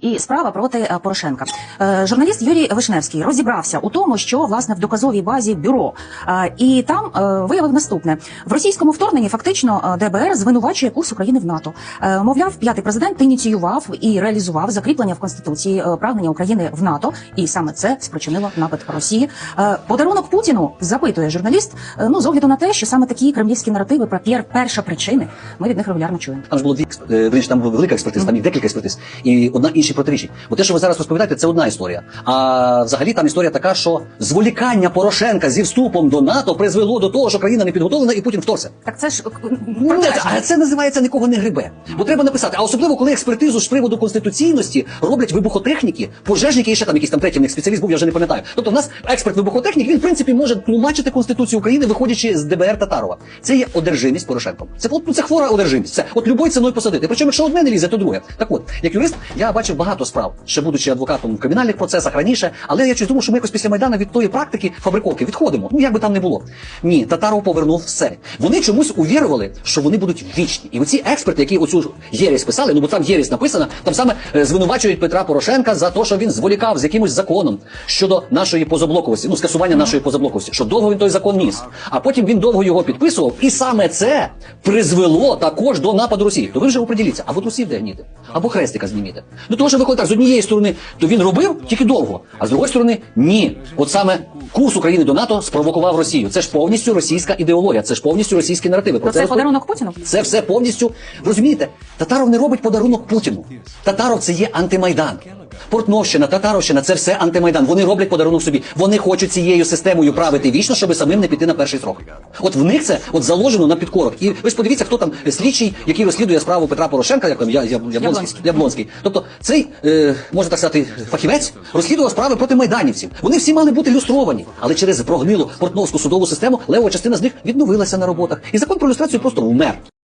І справа проти е, Порошенка. Е, Журналіст Юрій Вишневський розібрався у тому, що власне в доказовій базі бюро, Е, і там виявив наступне: в російському вторгненні фактично ДБР звинувачує курс України в НАТО. Мовляв, п'ятий президент ініціював і реалізував закріплення в конституції прагнення України в НАТО, і саме це спричинило напад Росії. Подарунок Путіну запитує журналіст. Ну з огляду на те, що саме такі кремлівські наративи про пер- перша причини, ми від них регулярно чуємо. Там ж було дві там велика експертиза, там їх декілька експертиз, і одна інші протирічить. Бо те, що ви зараз розповідаєте, це одна історія. А взагалі там історія така, що зволікання Порошенка зі вступом до НАТО призвело до того, що країна не підготовлена, і Путін вторгся. Так це ж е, Ну, не, а це називається нікого не грибе. Бо треба написати. А особливо, коли експертизу з приводу конституційності роблять вибухотехніки, пожежники і ще там якийсь там третій в них спеціаліст був, я вже не пам'ятаю. Тобто, в нас експерт вибухотехнік, він в принципі може тлумачити конституцію України, виходячи з ДБР Татарова. Це є одержимість Порошенком. Це от, ну, це хвора одержимість. Це от любою ціною посадити. Причому, якщо одне не лізе, то друге. Так от, як юрист, я бачив багато справ, ще будучи адвокатом в кримінальних процесах раніше, але я щось думав, що ми якось після майдану від тої практики фабриковки відходимо. Ну як би там не було. Ні, Татаров повернув все. Вони чомусь увірували, що вони будуть вічні. І оці експерти, які оцю ж єресь писали, ну бо там єресь написана, там саме е, звинувачують Петра Порошенка за те, що він зволікав з якимось законом щодо нашої позаблоковості, ну скасування нашої позаблоковості, що довго він той закон ніс. А потім він довго його підписував, і саме це призвело також до нападу Росії. То ви вже оприділіться, або трусів де гніти, або хрестика зніміте. Ну що виходить з однієї сторони, то він робив тільки довго, а з другої сторони ні. От саме курс України до НАТО спровокував Росію. Це ж повністю російська ідеологія, це ж повністю російські наративи. Про То це розпов- подарунок Путіну? це все повністю розумієте. Татаров не робить подарунок Путіну. Татаров це є антимайдан. Портновщина, Татаровщина це все антимайдан. Вони роблять подарунок собі. Вони хочуть цією системою правити вічно, щоб самим не піти на перший срок. От в них це от заложено на підкорок. І ви ж подивіться, хто там слідчий, який розслідує справу Петра Порошенка, як там я, я, Яблонський. Яблонський. Яблонський. Тобто цей, е, можна так сказати, фахівець розслідував справи проти майданівців. Вони всі мали бути люстровані, але через прогнилу портновську судову систему левова частина з них відновилася на роботах. І закон про люстрацію просто вмер.